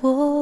полини.